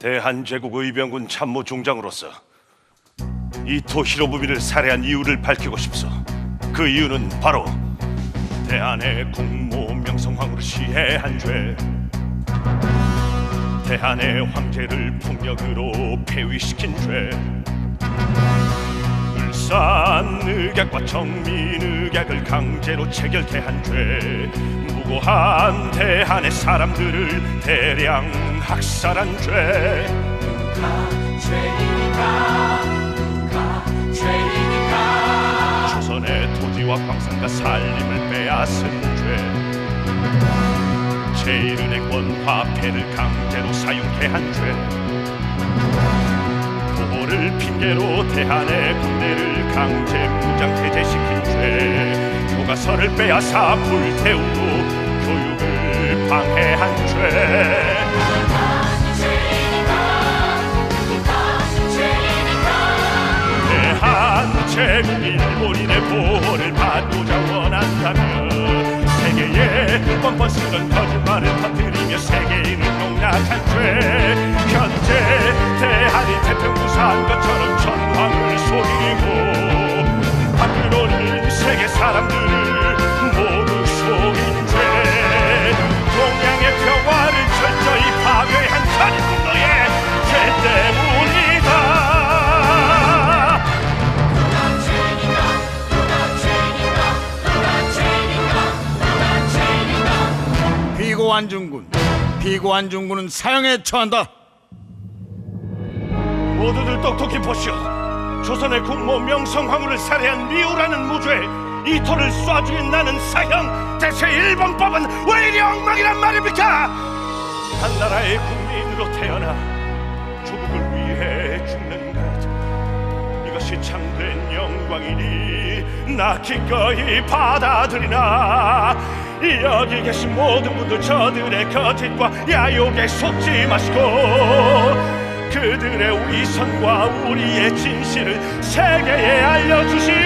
대한제국 의병군 참모 중장으로서 이토 히로부미를 살해한 이유를 밝히고 싶소. 그 이유는 바로 대한의 국모 명성황후를 시해한 죄. 대한의 황제를 폭력으로 폐위시킨 죄. 울산 의학과 정민 의학을 강제로 체결케 한 죄. 무고한 대한의 사람들을 대량 학살한 죄. 조선의 토지와 광산과 살림을 빼앗은 죄. 제1은행권 화폐를 강제로 사용케 한 죄. 도를 핑계로 대한의 군대를 강제 무장 해제시킨 죄. 교과서를 빼앗아 불태우고 교육을 방해한 죄. 대한 제국 일본인의 보호를 받고자 원한다면 세계에 뻔뻔 쓰던 거짓말을 터뜨리며 세계인을 농락한 죄 현재 태평무사한 것처럼 전황을 속이고 밖으로는 세계 사람들을 모두 속인 죄. 동양의 평화를 철저히 파괴한 전국노예 죄 때문이다. 피고 안중군 피고 안중군은 사형에 처한다 모두들 똑똑히 보시오. 조선의 국모 명성황후를 살해한 미우라는 무죄 이 토를 쏴 죽인 나는 사형 대체 일본법은 왜 이리 엉망이란 말입니까? 한 나라의 국민으로 태어나 조국을 위해 죽는 것 이것이 참된 영광이니 나 기꺼이 받아들이나 여기 계신 모든 분들 저들의 거짓과 야욕에 속지 마시고 그들의 위선과 우리의 진실을 세계에 알려주시오